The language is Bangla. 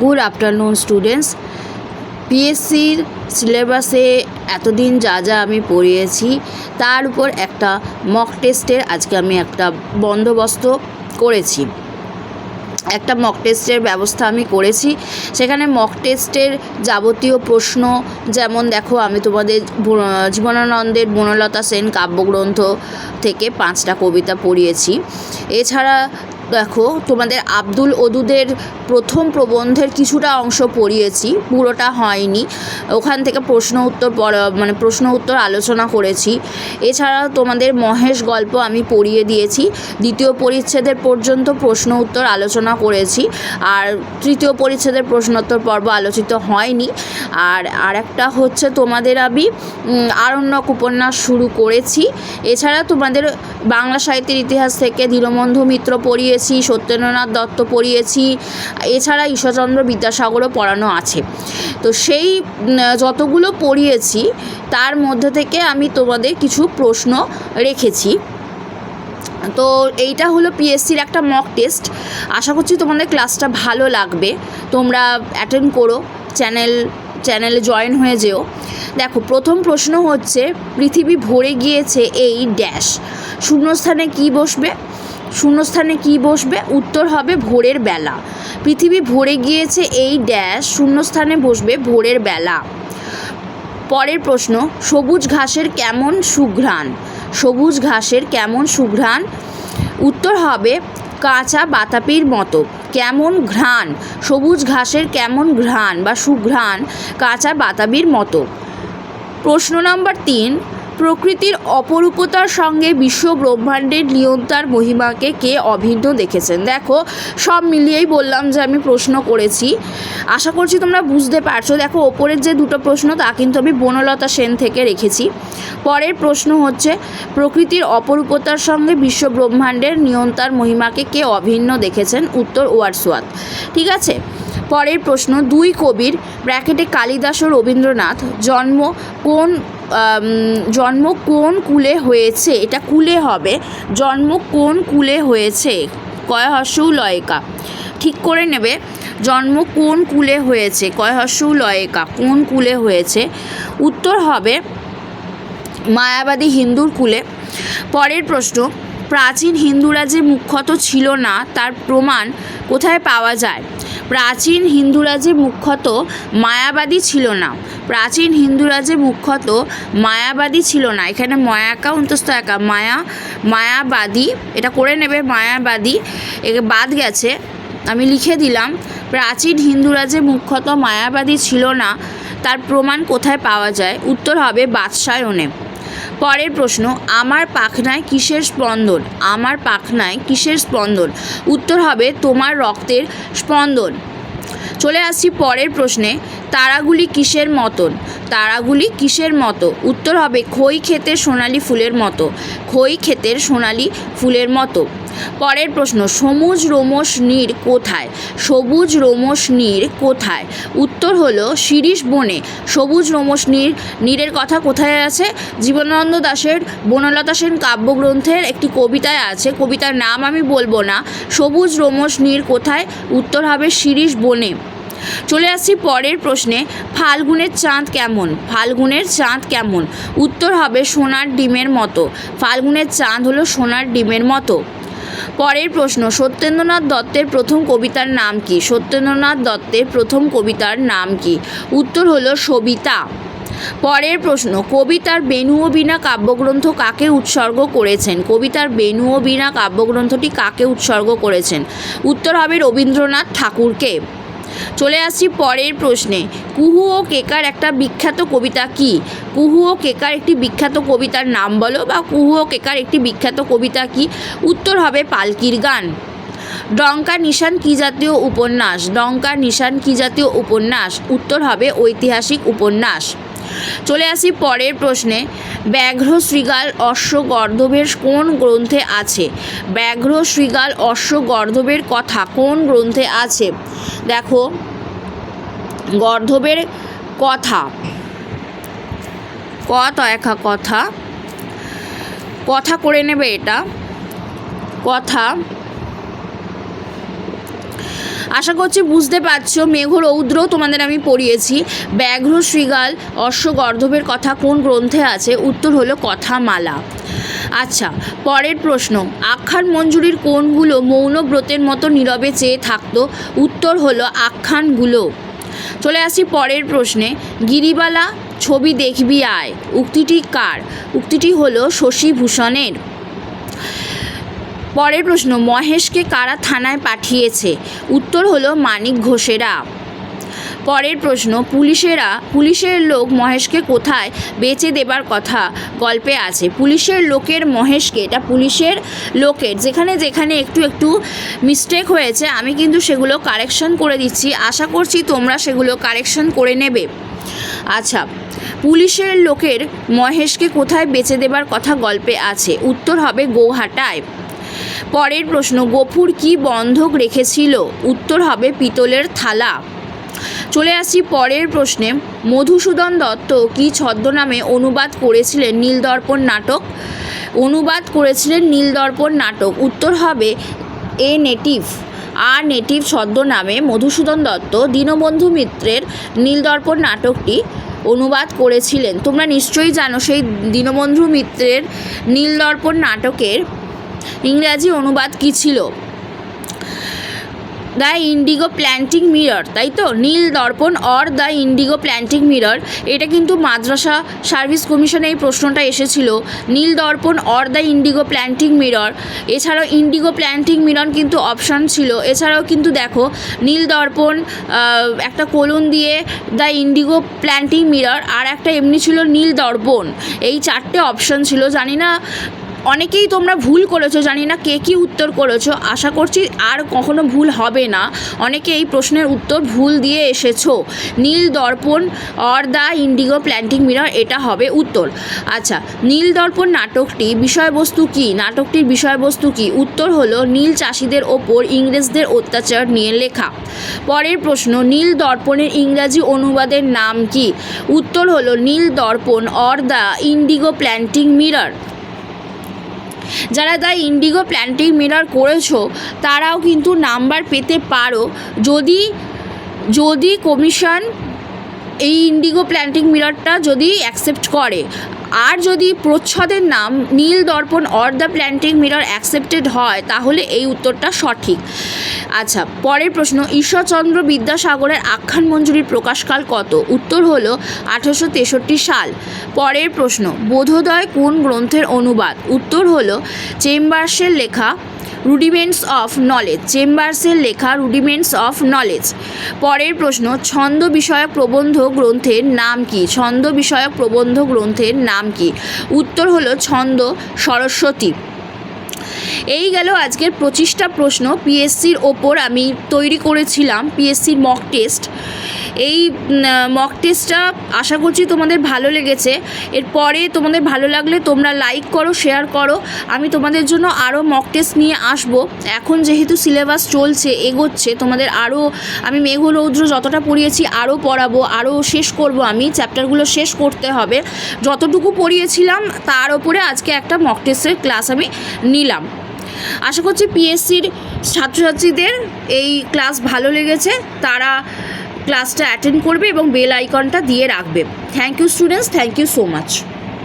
Good afternoon students. পিএসসির সিলেবাসে এতদিন যা যা আমি পড়িয়েছি, তার উপর একটা মক টেস্টের আজকে আমি একটা বন্দোবস্ত করেছি। একটা মক টেস্টের ব্যবস্থা আমি করেছি। সেখানে মক টেস্টের যাবতীয় প্রশ্ন, যেমন দেখো আমি তোমাদের জীবনানন্দের বনলতা সেন কাব্যগ্রন্থ থেকে পাঁচটা কবিতা পড়িয়েছি। এছাড়া দেখো, তোমাদের আব্দুল ওদুদের প্রথম প্রবন্ধের কিছুটা অংশ পড়িয়েছি, পুরোটা হয়নি। ওখান থেকে প্রশ্ন উত্তর মানে প্রশ্ন উত্তর আলোচনা করেছি। এছাড়া তোমাদের মহেশ গল্প আমি পড়িয়ে দিয়েছি। দ্বিতীয় পরিচ্ছেদের পর্যন্ত প্রশ্ন উত্তর আলোচনা করেছি। আর তৃতীয় পরিচ্ছেদের প্রশ্নোত্তর পর্ব আলোচিত হয়নি। আর আরেকটা হচ্ছে তোমাদের আমি আরণ্যক উপন্যাস শুরু করেছি। এছাড়া তোমাদের বাংলা সাহিত্যের ইতিহাস থেকে দীনবন্ধু মিত্র পড়িয়েছি, সত্যেন্দ্রনাথ দত্ত পড়িয়েছি, এছাড়া ঈশ্বরচন্দ্র বিদ্যাসাগরও পড়ানো আছে। তো সেই যতগুলো পড়িয়েছি, তার মধ্যে থেকে আমি তোমাদের কিছু প্রশ্ন রেখেছি। তো এইটা হলো পিএসসির একটা মক টেস্ট আশা করছি তোমাদের ক্লাসটা ভালো লাগবে। তোমরা অ্যাটেন্ড করো চ্যানেল চ্যানেলে জয়েন হয়ে যেও। দেখো, প্রথম প্রশ্ন হচ্ছে, পৃথিবী ভরে গিয়েছে এই ড্যাশ শূন্যস্থানে কি বসবে? শূন্যস্থানে কি বসবে? উত্তর হবে ভোরের বেলা। পৃথিবী ভরে গিয়েছে এই ড্যাশ, শূন্যস্থানে বসবে ভোরের বেলা। পরের প্রশ্ন, সবুজ ঘাসের কেমন সুঘ্রাণ? সবুজ ঘাসের কেমন সুঘ্রাণ? উত্তর হবে কাঁচা বাতাপির মতো। কেমন ঘ্রাণ? সবুজ ঘাসের কেমন ঘ্রাণ বা সুঘ্রাণ কাঁচা বাতাবির মতো? প্রশ্ন নম্বর তিন প্রকৃতির অপরূপতার সঙ্গে বিশ্ব ব্রহ্মাণ্ডের নিয়ন্তার মহিমাকে কে অভিন্ন দেখেছেন? দেখো, সব মিলিয়েই বললাম যে আমি প্রশ্ন করেছি। আশা করছি তোমরা বুঝতে পারছ। দেখো, ওপরের যে দুটো প্রশ্ন, তা কিন্তু আমি বনলতা সেন থেকে রেখেছি। পরের প্রশ্ন হচ্ছে, প্রকৃতির অপরূপতার সঙ্গে বিশ্ব ব্রহ্মাণ্ডের নিয়ন্তার মহিমাকে কে অভিন্ন দেখেছেন? উত্তর ওয়ার্ডসওয়াত ঠিক আছে? পরের প্রশ্ন, দুই কবির, ব্র্যাকেটে কালিদাস ও রবীন্দ্রনাথ, জন্ম কোন জন্ম কোন কুলে হয়েছে? এটা কুলে হবে। জন্ম কোন কুলে হয়েছে? কয় হর্ষ লয়কা? ঠিক করে নেবে। জন্ম কোন কুলে হয়েছে? কয় হর্ষ লয়কা? কোন কুলে হয়েছে? উত্তর হবে মায়াবাদী হিন্দুর কুলে। পরের প্রশ্ন, প্রাচীন হিন্দুরা যে মুখ্যত ছিল না, তার প্রমাণ কোথায় পাওয়া যায়? প্রাচীন হিন্দুরা যে মুখ্যত মায়াবাদী ছিল না। প্রাচীন হিন্দুরা যে মুখ্যত মায়াবাদী ছিল না। এখানে মায়াকা, অন্তস্থ একা। মায়া, মায়াবাদী, এটা করে নেবে, মায়াবাদী। একে বাদ গেছে। আমি লিখে দিলাম, প্রাচীন হিন্দুরা যে মুখ্যত মায়াবাদী ছিল না। তার প্রমাণ কোথায় পাওয়া যায়? উত্তর হবে বাদশায়নে। পরের প্রশ্ন, আমার পাখনায় কিসের স্পন্দন? আমার পাখনায় কিসের স্পন্দন? উত্তর হবে, তোমার রক্তের স্পন্দন। চলে আসছি পরের প্রশ্নে, তারাগুলি কিসের মতন? তারাগুলি কিসের মতো? উত্তর হবে, খই খেতে সোনালি ফুলের মতো। খই ক্ষেতের সোনালি ফুলের মতো। পরের প্রশ্ন, সবুজ রোমস নীর কোথায়? সবুজ রোমস নীর কোথায়? উত্তর হলো শিরিষ বনে। সবুজ রোমস নীর, নীরের কথা কোথায় আছে? জীবনানন্দ দাশের, বনলতা সেন কাব্যগ্রন্থের একটি কবিতায় আছে। কবিতার নাম আমি বলব না। সবুজ রোমস নীর কোথায়? উত্তর হবে শিরিষ বনে। চলে আসছি পরের প্রশ্নে, ফাল্গুনের চাঁদ কেমন? ফাল্গুনের চাঁদ কেমন? উত্তর হবে সোনার ডিমের মতো। ফাল্গুনের চাঁদ হলো সোনার ডিমের মতো। পরের প্রশ্ন, সত্যেন্দ্রনাথ দত্তের প্রথম কবিতার নাম কি? সত্যেন্দ্রনাথ দত্তের প্রথম কবিতার নাম কি? উত্তর হলো সবিতা। পরের প্রশ্ন, কবিতার বেনু ও কাব্যগ্রন্থ কাকে উৎসর্গ করেছেন? কবিতার বেনু ও কাব্যগ্রন্থটি কাকে উৎসর্গ করেছেন? উত্তর হবে রবীন্দ্রনাথ ঠাকুরকে। চলে আসছি পরের প্রশ্নে। কুহু ও কেকার একটা বিখ্যাত কবিতা কি? কুহু ও কেকার একটি বিখ্যাত কবিতার নাম বলো বা কুহু ও কেকার একটি বিখ্যাত কবিতা কি? উত্তর হবে পালকির গান। ডঙ্কা নিশান কি জাতীয় উপন্যাস? ডঙ্কা নিশান কি জাতীয় উপন্যাস? উত্তর হবে ঐতিহাসিক উপন্যাস। চলে আসি পরের প্রশ্নে। ব্যাঘ্র শৃগাল অশ্ব গর্ধবের কোন গ্রন্থে আছে? ব্যাঘ্র শৃগাল অশ্ব গর্ধবের কথা কোন গ্রন্থে আছে? দেখো, গর্ধবের কথা। কত একা কথা। কথা করে নেবে এটা। কথা আশা করছি বুঝতে পারছ মেঘ রৌদ্র তোমাদের আমি পড়িয়েছি। ব্যাঘ্র শৃগাল, অশ্বগর্ধবের কথা কোন গ্রন্থে আছে? উত্তর হলো কথামালা। আচ্ছা পরের প্রশ্ন, আখ্যান মঞ্জুরির কোনগুলো মৌন ব্রতের মতো নীরবে চেয়ে থাকতো। উত্তর হলো আখ্যানগুলো। চলে আসি পরের প্রশ্নে, গিরিবালা ছবি দেখবি আয়, উক্তিটি কার? উক্তিটি হলো শশীভূষণের। পরের প্রশ্ন, মহেশকে কারা থানায় পাঠিয়েছে? উত্তর হলো মানিক ঘোষেরা। পরের প্রশ্ন, পুলিশেরা, পুলিশের লোক মহেশকে কোথায় বেচে দেবার কথা গল্পে আছে। পুলিশের লোকের মহেশকে, এটা পুলিশের লোকের, যেখানে যেখানে একটু একটু মিস্টেক হয়েছে, আমি কিন্তু সেগুলো কারেকশন করে দিচ্ছি। আশা করছি তোমরা সেগুলো কারেকশন করে নেবে। আচ্ছা পুলিশের লোকের মহেশকে কোথায় বেচে দেবার কথা গল্পে আছে। উত্তর হবে গৌহাটায়। পরের প্রশ্ন, গফুর কি বন্ধক রেখেছিল? উত্তর হবে পিতলের থালা। চলে আসি পরের প্রশ্নে। মধুসূদন দত্ত কি ছদ্মনামে অনুবাদ করেছিলেন নীলদর্পণ নাটক? অনুবাদ করেছিলেন নীলদর্পণ নাটক। উত্তর হবে এ নেটিভ। আর নেটিভ ছদ্মনামে মধুসূদন দত্ত দীনবন্ধু মিত্রের নীলদর্পণ নাটকটি অনুবাদ করেছিলেন। তোমরা নিশ্চয়ই জানো সেই দীনবন্ধু মিত্রের নীলদর্পণ নাটকের ইংরাজি অনুবাদ কী ছিল? দ্য ইন্ডিগো প্ল্যান্টিং মিরর, তাই তো? Nil Darpan or the indigo planting mirror, এটা কিন্তু মাদ্রাসা সার্ভিস কমিশনে এই প্রশ্নটা এসেছিল। Nil Darpan or the indigo planting mirror, এছাড়াও ইন্ডিগো প্ল্যান্টিং মিরর কিন্তু অপশান ছিল। এছাড়াও কিন্তু দেখো, নীল দর্পণ একটা কোলন দিয়ে দ্য ইন্ডিগো প্ল্যান্টিং মিরর আর একটা এমনি ছিল নীল দর্পণ। এই চারটে অপশান ছিল, জানি না অনেকেই তোমরা ভুল করেছ, জানি না কে কী উত্তর করেছ, আশা করছি আর কখনো ভুল হবে না। অনেকে এই প্রশ্নের উত্তর ভুল দিয়ে এসেছ। Nil Darpan or the indigo planting mirror এটা হবে উত্তর। আচ্ছা নীল দর্পণ নাটকটি বিষয়বস্তু কি? নাটকটির বিষয়বস্তু কি? উত্তর হলো নীল চাষিদের ওপর ইংরেজদের অত্যাচার নিয়ে লেখা। পরের প্রশ্ন, নীল দর্পণের ইংরাজি অনুবাদের নাম কি? উত্তর হলো Nil Darpan or the indigo planting mirror যারা দ্য ইন্ডিগো প্ল্যান্টিং মিরর করেছ, তারাও কিন্তু নাম্বার পেতে পারো। যদি যদি কমিশন এই ইন্ডিগো প্ল্যান্টিং মিররটা যদি অ্যাকসেপ্ট করে। আর যদি প্রচ্ছদের নাম Nil Darpan or the planting mirror accepted হয়, তাহলে এই উত্তরটা সঠিক। আচ্ছা পরের প্রশ্ন, ঈশ্বরচন্দ্র বিদ্যাসাগরের আখ্যান মঞ্জুরির প্রকাশকাল কত? উত্তর হল আঠারোশো তেষট্টি সাল। পরের প্রশ্ন, বোধোদয় কোন গ্রন্থের অনুবাদ? উত্তর হল, চেম্বার্সের লেখা রুডিমেন্টস অফ নলেজ চেম্বার্সের লেখা রুডিমেন্টস অফ নলেজ পরের প্রশ্ন ছন্দ বিষয়ক প্রবন্ধ গ্রন্থের নাম কি? ছন্দ বিষয়ক প্রবন্ধ গ্রন্থের নাম কি? উত্তর হলো ছন্দ সরস্বতী। এই গেল আজকের পঁচিশটা প্রশ্ন। পিএসসির ওপর আমি তৈরি করেছিলাম। পিএসসির মক টেস্ট এই মক টেস্টটা আশা করছি তোমাদের ভালো লেগেছে। এরপরে তোমাদের ভালো লাগলে তোমরা লাইক করো শেয়ার করো। আমি তোমাদের জন্য আরও মক টেস্ট নিয়ে আসব। এখন যেহেতু সিলেবাস চলছে, এগোচ্ছে, তোমাদের আরও আমি মেঘরৌদ্র যতটা পড়িয়েছি আরও পড়াবো আরও শেষ করব আমি চ্যাপ্টারগুলো শেষ করতে হবে। যতটুকু পড়িয়েছিলাম, তার ওপরে আজকে একটা মক টেস্টের ক্লাস আমি নিলাম। আশা করছি পিএসসির ছাত্রছাত্রীদের এই ক্লাস ভালো লেগেছে। তারা ক্লাসটা অ্যাটেন্ড করবে এবং বেল আইকনটা দিয়ে রাখবে। Thank you students thank you so much